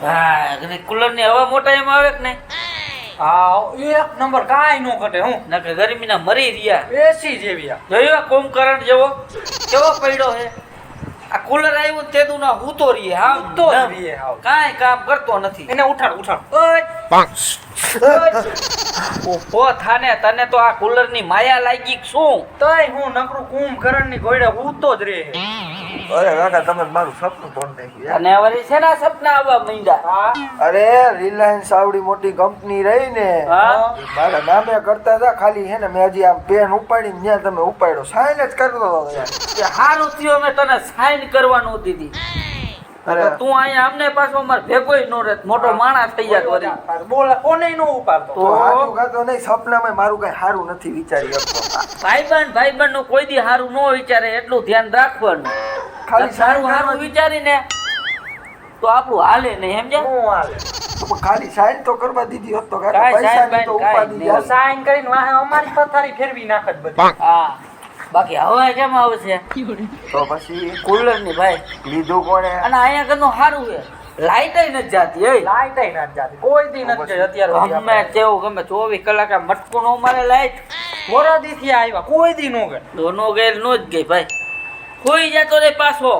હા અને કુલરની હવા મોટા એમ આવે કે નહીં? હા એક નંબર કાંઈ નો ઘટે હું. નકે ગરમીના મરી રહ્યા. એસી જેવી આ. જોયું આ કુંભકરણ જેવો? કેવો પડ્યો છે આ કુલર આવ્યું તે તું ના હૂતો રહીએ હા તો રહીએ હા કાંઈ કામ કરતો નથી. એને ઉઠાડ ઉઠાડ. ઓય! ઓહો થાને તને તો આ કુલરની માયા લાગી શું? તોય હું નકરું કુંભકરણની ગોડે ઉતો જ રહે. અરે કાકા તમે મારું સપનું તોડ નાખ્યું. અને વળી ના સપના આવવા માંડ્યા? અરે રિલાયન્સ આવડી મોટી કંપની રહી ને હા મારા નામે કરતા હતા ખાલી હે ને મેં હજી આમ પેન ઉપાડી ત્યાં તમે ઉપાડ્યો. સાઈન જ કરતો હતો હારું થયું અમે તને સાઈન કરવાનું દીધી. તું અહીંયા અમને પાછો અમાર ભેગોય નો રે મોટો માણસ થઈ જાય વળી. બોલ કોને નો ઉપાડતો. તો? કાતો નહીં સપનામાં મારું કઈ સારું નથી વિચારી શકતો ભાઈબંધ ભાઈબંધનું કોઈ દી હારું ન વિચારે એટલું ધ્યાન રાખવાનું. ખાલી સારું સારું હારું વિચારીને તો આપણું હાલે નહીં સમજ્યા? હું હાલે? ખાલી સાઈન તો કરવા દીધી હોત તો પૈસા તો ઉપાડી સાઈન કરીને વાહે અમારી પથારી ફેરવી નાખત બધી. હા. બાકી હવા કેમ આવશે? તો પછી કુલરની ભાઈ લીધું કોણે? અને અહીંયા કનું સારું છે. લાઈટ નથી જાતી એ લાઈટ નથી જાતી કોઈ દી નથી અત્યારે ગમે તેવું ગમે ચોવીસ કલાક આ મટકું નો મારે લાઈટ વરદી થી આવ્યા કોઈ દી નો ગઈ. દોનો ગેર નો જ ગઈ ભાઈ. કોઈ જતો રે પાછો.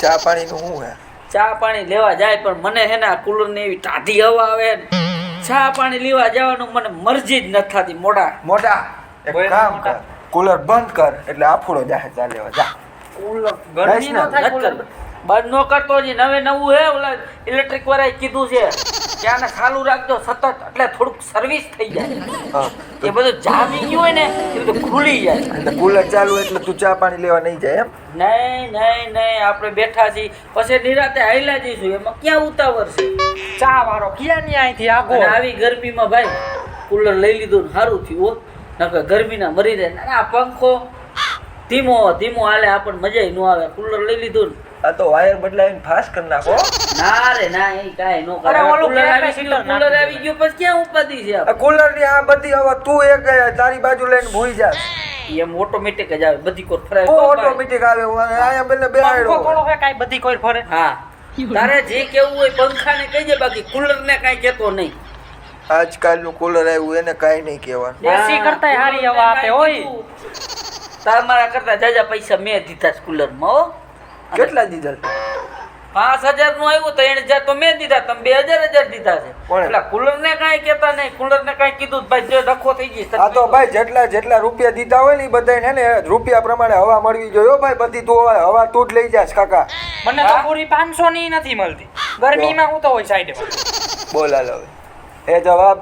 ચા પાણીનું શું હે ચા પાણી લેવા જાય પણ મને હે ને કુલરની એવી ટાઢી હવા આવે ને. ચા પાણી લેવા જવાનું મને મરજી જ નથી થતી મોડા. મોઢા એક કામ કર. કુલર બંધ કર એટલે આફુડો જાહે ચાલે જા. કુલર ગરમી નો થાય કુલર. બંધ નો કરતો જી નવે નવું હે ઓલા ઇલેક્ટ્રિક વાળાએ કીધું છે કે આને ચાલુ રાખજો સતત એટલે થોડુંક સર્વિસ થઈ જાય. એ બધું જામી ગયું હોય ને એ બધું ખુલી જાય. એટલે કુલર ચાલુ એટલે તું ચા પાણી લેવા નહીં જાય એમ? નહીં નહીં નહીં આપણે બેઠા છીએ. પછી નિરાતે હાઈલા જઈશું એમાં ક્યાં ઉતાવળ છે? ચા વાળો ક્યાં ની અહીંથી આગો આવી ગરમીમાં ભાઈ કુલર લઈ લીધું ને સારું થયું હો. નકર ગરમીના મરી રહે ના આ પંખો ધીમો ધીમો હાલે આપણને મજા ન આવે. કુલર લઈ લીધું ને. આ તો વાયર બદલાવીને ફાસ કરી નાખો. ના રે ના એ કાઈ નો કરે. કુલર આવી કુલર આવી ગયો પછી ક્યાં ઉપાધિ છે આ કુલરની આ બધી હવે તું એક તારી બાજુ લઈને ભૂઈ જા. એમ ઓટોમેટિક જ આવે બધી કોર તો ભાઈ. ઓટોમેટિક આવે આયા બેને પંખો બેહાડ્યો થોડો હે કાંઈ બધી કોઈ ફરે? હા. તારે જે કેવું હોય પંખાને કહી દે બાકી કુલર ને કાઈ કેતો નહીં. આજકાલનું કુલર આવ્યું એને કાંઈ નહીં કહેવાનું. એસી કરતા હારી હવા આપે, ઓય. તાર મારા કરતા જાજા પૈસા મેં દીધા કુલરમાં હો. કેટલા દીધા? પાંચ હજારનું આવ્યું ત્રણ હજાર તો મેં દીધા તમે બે હજાર હજાર દીધા છે? એટલે કુલર ને કાંઈ કેતા નહીં કુલર ને કાંઈ કીધું તો ભાઈ જે ડખો થઈ ગઈ આ તો ભાઈ જેટલા જેટલા રૂપિયા દીધા હોય ને એ બધાને હે ને રૂપિયા પ્રમાણે હવા મળવી જોઈએ ભાઈ બધી તું હવે હવા તું જ લઈ જાસ કાકા. મને તો પૂરી પાંચસો ની નથી મળતી. ગરમીમાં હું તો હોય સાઈડ. બોલા હવે. એ જવાબ?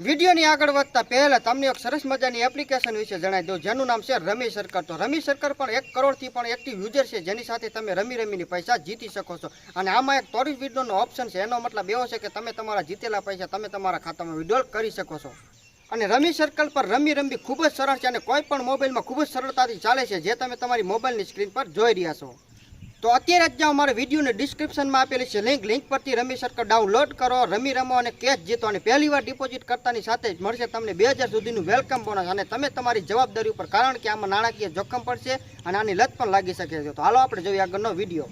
વિડીયોની આગળ વધતા પહેલા તમને એક સરસ મજાની એપ્લિકેશન વિશે જણાવી દઉં, જેનું નામ છે રમી સર્કર. તો રમી સરકાર પણ એક કરોડથી પણ એક્ટિવ યુઝર છે, જેની સાથે તમે રમી રમીની પૈસા જીતી શકો છો. અને આમાં એક ત્વરિત વિડ્રોનો ઓપ્શન છે, એનો મતલબ એવો છે કે તમે તમારા જીતેલા પૈસા તમે તમારા ખાતામાં વિડ્રોલ કરી શકો છો. અને રમી સર્કલ પર રમી રમી ખૂબ જ સરળ છે અને કોઈ પણ મોબાઈલમાં ખૂબ જ સરળતાથી ચાલે છે, જે તમે તમારી મોબાઈલની સ્ક્રીન પર જોઈ રહ્યા છો. તો અત્યારે જ જાઓ મારા વિડીયોની ડિસ્ક્રિપ્શનમાં આપેલી છે લિંક લિંક પરથી રમી સર્કલ ડાઉનલોડ કરો રમી રમો અને કેશ જીતો. અને પહેલી વાર ડિપોઝિટ કરતાની સાથે જ મળશે તમને બે હજાર સુધીનું વેલકમ બોનસ અને તમે તમારી જવાબદારી ઉપર કારણ કે આમાં નાણાકીય જોખમ પડશે અને આની લત પણ લાગી શકે છે. તો હાલો આપણે જોઈએ આગળનો વીડિયો.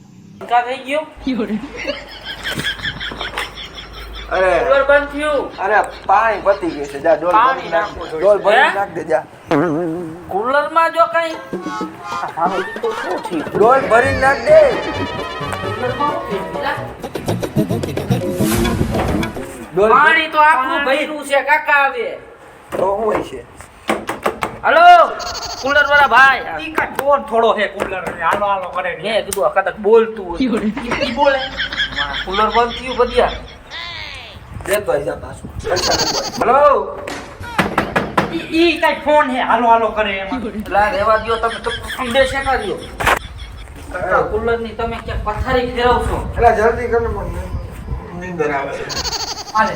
થઈ ગયો? અરે કુલર બંધ થયું. અરે પાણી પતી ગયું છે. જા ડોલ ભરી નાખ. ડોલ ભરી નાખ દે જા. કુલરમાં જો કઈ? તો શું થયું? ડોલ ભરી નાખ દે. કુલરમાં પાણી તો આખું ભર્યું છે કાકા આવે તો હું હોય છે? હલો કુલર વાળા ભાઈ. ઈ કાંઈ ફોન થોડો હે કુલર. હાલો હાલો કરે ને. મેં કીધું આ કદાચ બોલતું હોય. ઈ બોલે. કુલર બંધ થયું બધિયા દેખ ભાઈ જા પાછું. હલો. ઈ કાંઈ ફોન હે હાલો હાલો કરે એમાં. લા રેવા દ્યો તમે તો સંદેશ એકા દ્યો. કાકા ની તમે ક્યાંક પથારી ફેરવશો? એટલે જલ્દી કર નીંદર આવે છે. આલે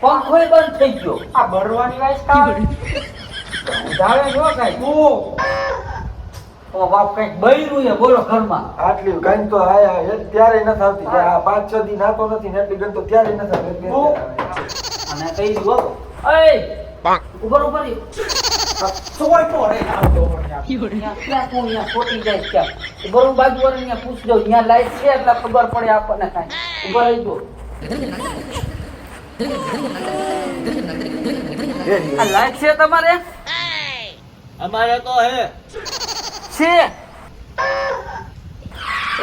પંખોય બંધ થઈ ગયો? આ બરવાની વાઈસ કા જાવે જો કાંઈ. ઓ. બાપ કંઈક બૈરું છે બોલો ઘરમાં. આટલી ગંધ તો આયા ત્યારે નથી આવતી. આ પાંચ છ દિન નાતો નથી ને એટલી ગંધ તો ત્યારે નથી આવતી. કઈ ઓ. અત્યારે અને કહી દીધું હો. એય ઉપર ઉપર ઈ. સોય તો રે આવતો મને આપણે ત્યાં ક્યાં તું અહીંયા ખોટી જાય ક્યાં બરોબર બાજુ વાળા અહીંયા પૂછી દઉં અહીંયા લાઈટ છે એટલે ખબર પડે આપણને કાંઈ ઊભા રહી જો આ લાઈટ છે તમારે અમારે તો હે છે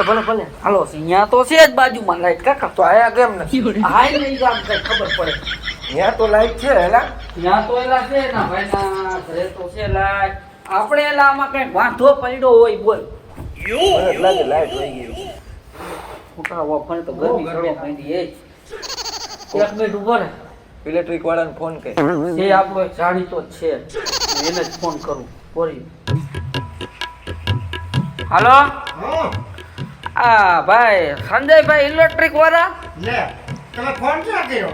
ભલે ભલે હાલો અહીંયા તો છે જ બાજુમાં લાઈટ કાકા તો આયા કેમ નથી હાઈ નહીં જામ કઈ ખબર પડે ત્યાં તો લાઈટ છે એલા ત્યાં તો એલા છે ના ભાઈના ઘરે તો છે લાઈટ. આપણે એલા આમાં કઈ વાંધો પડ્યો હોય બોલ. લાગે લાઈટ વહી ગઈ ખોટા વફાણ તો ગરમી ગરમી. માંડી એ જ. એક મિનિટ ઊભો રહે. ઇલેક્ટ્રિક વાળાને ફોન કરે. એ આપણો જાણીતો જ છે. એને જ ફોન કરું. બોરી હાલો? હા. આ ભાઈ સંજયભાઈ ઇલેક્ટ્રિક વાળા? લે તમે ફોન ક્યાં કર્યો?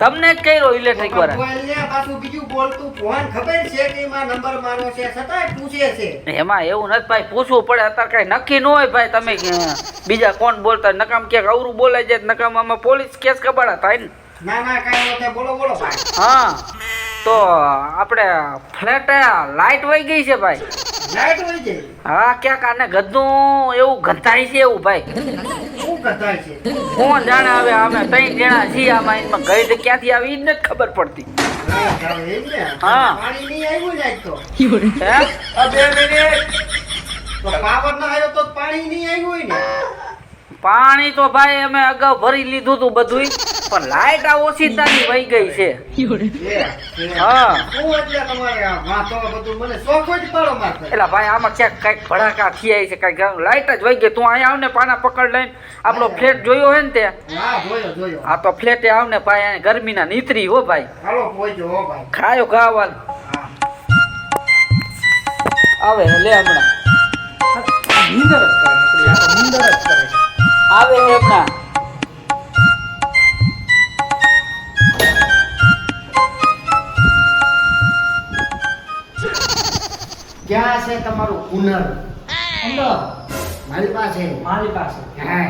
તમને જ કર્યો ઇલેક્ટ્રિક વાળા પાછું બીજું બોલતું ફોન ખબર છે કે એમાં નંબર મારો છે? છતાંય પૂછે છે. એમાં એવું નથી ભાઈ પૂછવું પડે. અત્યારે કઈ નક્કી ન હોય ભાઈ તમે બીજા કોણ બોલતા? નકામ ક્યાંક અવરું બોલાઈ જાય નકામ આમાં પોલીસ કેસ કબાડા થાય ને. ના ના કઈ બોલો બોલો ભાઈ. હા તો આપણે ફ્લેટ લાઈટ વહી ગઈ છે ભાઈ. લાઈટ વહી ગઈ? હા ક્યાંક આને ગધું એવું ગંધાય છે એવું ભાઈ. છે? કોણ જાણે હવે અમે ત્રણ જણા છીએ આમાં એમાં ગઈ તો ક્યાંથી આવી જ નથી ખબર પડતી. હા. પાણી નહીં આવ્યું ને તો. બે મિનિટ. તો પાવર ના આવ્યો તો પાણી નહીં આવ્યું હોય ને. પાણી તો ભાઈ અમે અગાઉ ભરી લીધું હતું બધું પણ લાઈટ આ ઓછી તારી વહી ગઈ છે. હા. એટલે ભાઈ આમાં ક્યાંક કંઈક ભડાકા થયા છે કંઈક લાઈટ જ વહી ગઈ. તું અહીંયા આવ ને પાના પકડ લઈને. આપણો ફ્લેટ જોયો હે ને તે? આ તો ફ્લેટે આવને ભાઈ અહીંયા ગરમીના નીતરી હો ભાઈ. ખાયો ખાવાલ આવે લે હમણાં. નીંદર જ કરે નીંદર જ કરે આવે હે હમણાં. ક્યાં છે તમારું હુનર મારી પાસે. મારી પાસે. હા.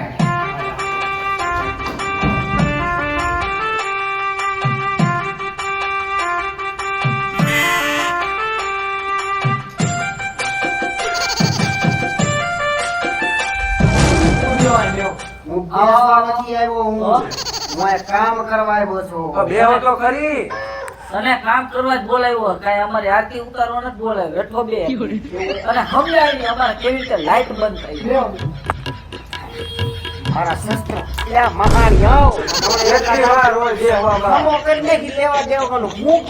હું બેસવા નથી આવ્યો હું. હું? કામ કરવા આવ્યો છું. બેહો તો ખરી. તને કામ કરવા જ બોલાવ્યો કાંઈ અમારી આરતી ઉતારવા નથી બોલાવ્યો. એટલો બે. અને સમજાય અમારે કેવી રીતે લાઈટ બંધ થઈ મારા શસ્ત્ર. લ્યા મહાન યો કરીને લેવા દેવાનું હું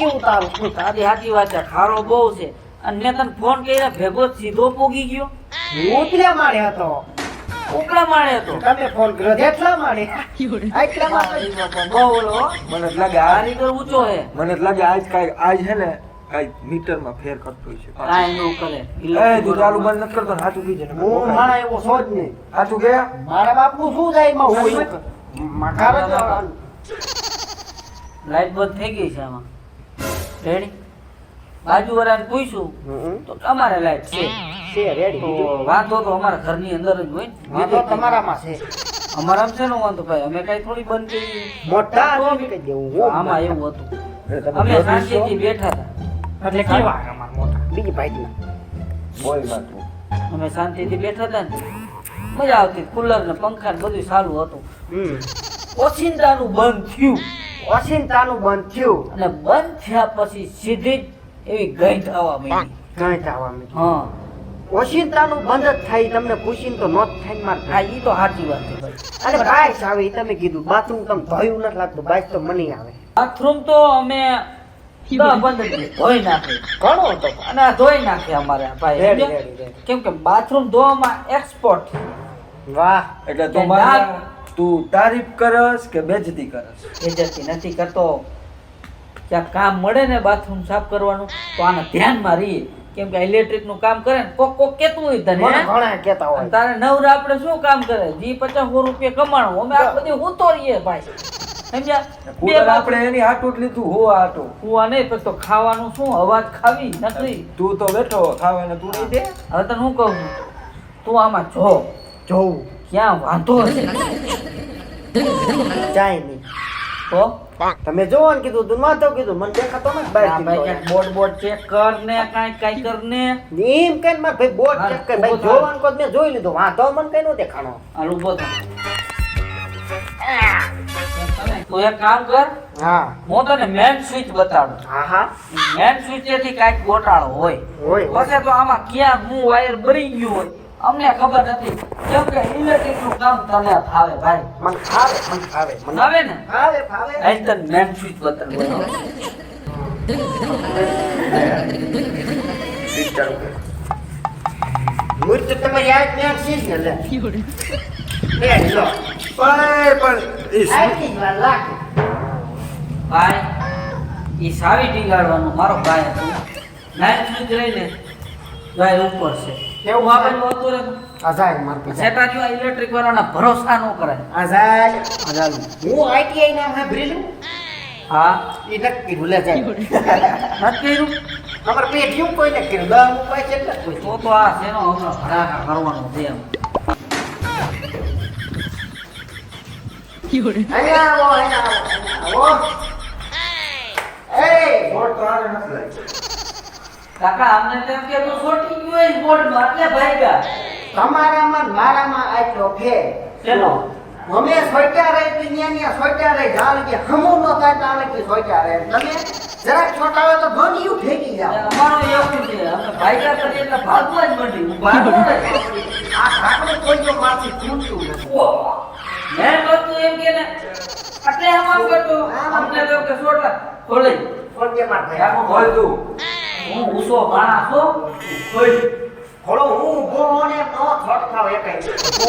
તારી? વાત છે ખારો બહુ છે. અને મેં તને ફોન કર્યા ભેગો સીધો પૂગી ગયો. હું? ઉતર્યા મારે હતો ઉપલા માળે હતો. તમે ફોન કર્યો જેટલા માળે. આટલા માળે મને લાગે આજ રીતે ઊંચો હે મને લાગે આજ કાંઈ આજ છે ને કાંઈ મીટરમાં ફેર કરતો છે. કાંઈ નું કરે. એ તું ચાલુ બંધ નથી કરતો ને હાચું કીજે ને. હું એવો નહીં. હાચું કે? મારા બાપનું શું જાય હું લાઈટ બંધ થઈ ગઈ છે આમાં. રેડી? બાજુ વાળાને પૂછ્યું તો અમારે લાઈટ છે? છે રેડી તો વાંધો તો અમારા ઘરની અંદર જ હોય ને વાંધો તમારામાં છે. અમારામાં છે નો વાંધો ભાઈ અમે કઈ થોડી બંધ કરી મોટા આદમી કહી દેવું આમાં એવું હતું. અમે શાંતિથી બેઠા હતા. એટલે કેવા અમાર મોટા? બીજી ભાઈ બોલમાં અમે શાંતિથી બેઠા હતા ને. મજા આવતી. કુલર ને પંખા ને બધું સારું હતું. ઓચિંતાનું બંધ થયું. ઓચિંતાનું બંધ થયું. અને બંધ થયા પછી સીધી જ એવી ગંધ થવા માંડી. થવા માંડી. હા. ઓચિંતાનું બંધ જ થાય તમને પૂછીને તો નો થાય માર હા ઈ તો સાચી વાત છે અને બાઈસ આવે ઈ તમે કીધું બાથરૂમ તમે ધોયું નથી લાગતું બાઈસ તો મને આવે. બાથરૂમ તો અમે દસ પંદર દિવસ ધોઈ નાખે. ઘણો હતો. અને ધોઈ નાખે અમારે ભાઈ રેડી, સમજ્યા? Ready, ready. કેમ કે બાથરૂમ ધોવામાં એક્સપોર્ટ વાહ. એટલે તું તું તારીફ કરસ કે બેજતી કરસ? બેજતી નથી કરતો. ક્યાંક કામ મળે ને બાથરૂમ સાફ કરવાનું તો આને ધ્યાનમાં રહીએ કેમ કે ઇલેક્ટ્રિકનું કામ કરે ને કોક કોક કેતું હોય તને ઘણા કેતા હોય. તારે નવરા આપણે શું કામ કરે? જી પચાસ સો રૂપિયા કમાણો. અમે આ બધી હું તો રહીએ ભાઈ. સમજ્યા? બે આપણે એની હાટું લીધું હો હાટું. કુવા નહીં પછી તો ખાવાનું શું? અવાજ ખાવી નથી. તું તો બેઠો તું દે. હવે તને હું કહું? તું આમાં જો. જોવું ક્યાં વાંધો હશે? જાય નહીં. તો તમે જોવો ને કીધું તું નતો કીધું મને દેખાતો ને બહાર ભાઈ કે બોટ બોટ ચેક કર ને કાઈ કાઈ કર ને. એમ કઈ માર ભાઈ બોટ ચેક કર. ભાઈ. જોવાનું કોત મેં જોઈ લીધું વાંધો મને કઈ નો દેખાણો. આ ઊભો થા. તું એક કામ કર હા. હું તને મેન સ્વિચ બતાડું. હા હા. મેન સ્વિચથી કાંઈક ગોટાળો હોય. હોય પછી તો આમાં ક્યાં હું વાયર બરી ગયું હોય. અમને ખબર નથી. કેમ કે ઇલેક્ટ્રિકનું કામ તને ફાવે ભાઈ. મને ફાવે મને ફાવે મને આવે ને? ફાવે ફાવે. અહીં તને મેન સ્વિચ મૂર્ત તમે યાદ મેં ને લે. એ લો. પણ પણ ઈ શું? વાર લાગે. ભાઈ ઈ સાવી ટીંગાડવાનું મારો ભાઈ હતો. સ્વિચ રહીને ભાઈ ઉપર છે. કેવું હું આ બાજુ આવતો માર પીછે. સેટારીઓ ઇલેક્ટ્રિક વાળાના ભરોસા ન કરાય આઝાદ આઝાદ હું આઈટીઆઈ નામ સાંભળેલું હા એ નક્કી ભૂલે જાય. નથી કર્યું? અમાર પેઢીયું કોઈ ન કર્યું? દસ મુકાય છે એટલે કોઈ તો તો આ શેનો હમણાં ભડાકા કરવાનો છે એમ. અહીંયા આવો અહીંયા આવો એ બોર્ડ તો આને નથી લાગ્યું. કાકા અમને તેમ કે તો છોટી ગયો એ બોર્ડમાં એટલે ભાગ્યા. તમારામાં મારામાં આટલો ફેર. શેનો? અમે સોચ્યા રહે દુનિયાની સોચ્યા રહે જાણ કે હમું ન થાય તાણે કે સોચ્યા રહે. તમે જરાક છોટાવે તો ઘણી યુ ફેંકી જાવ અમારો એવું છે અમે ભાગ્યા કરીએ એટલે ભાગવા જ મળી હું આ ઠાકરે કોઈ જો માથી ખૂંટતું નથી. મેં કરતું એમ કે ને એટલે આમાં કરતો. અમને તો કે છોડલા ખોલે પણ કે માર ભાઈ આમ બોલ તું હું ઉસો માણસ છો? હું ને તું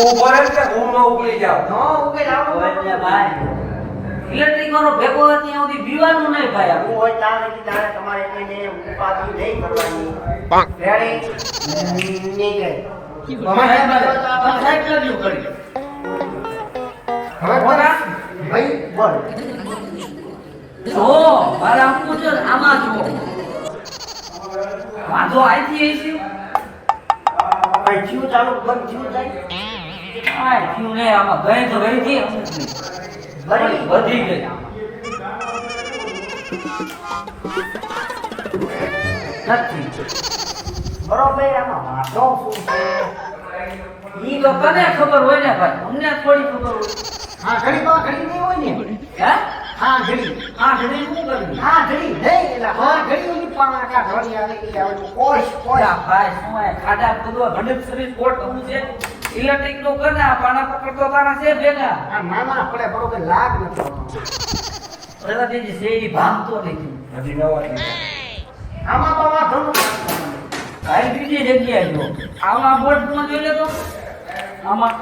ઊભો રહે ને હું ન જાઉં. નો ઉભે લાવો. એટલે ભાઈ ઇલેક્ટ્રિક વાળો ભેગો હોય ત્યાં સુધી બીવાનું નહીં ભાઈ હું હોય તારે કે તારે તમારે કોઈને ઉપાધિ નહીં કરવાની. રેડી નહીં ગઈ સાહેબ કર્યું કરી હવે બોલા. ભાઈ બોલ. જો મારા પૂછો આમાં જુઓ. વાંધો આઈથી હશે ભાઈ જીવ ચાલુ બંધ થયું જાય. આ થયું ને આમાં ગઈ તો ગઈ. બરી વધી ગઈ. નથી. બરોબર આમાં વાંધો શું છે? ઈ તો તને ખબર હોય ને ભાઈ. અમને થોડી ખબર હોય. હા ઘણી તો ઘણી નહીં હોય ને? હે? હા ઘડી શું કરવી? હા ઘડી નહીં એટલે હા ઘડી ઓલી પાણા કાઢવાની આવે એ આવે તો કોશ કોશ. ભાઈ શું આ ખાડા શરીર કોટ કરવું છે. ઇલેક્ટ્રિકનું કર પાણા પકડતો તારા છે ભેગા. આ નાના પડે બરોબર લાગ નથી આવતો. પેલા જે છે એ ભાંગતો નથી હજી નવા આમાં તો વાંધો નથી બીજી જગ્યાએ જો. આમાં બોર્ડ જોઈ લેતો આમાં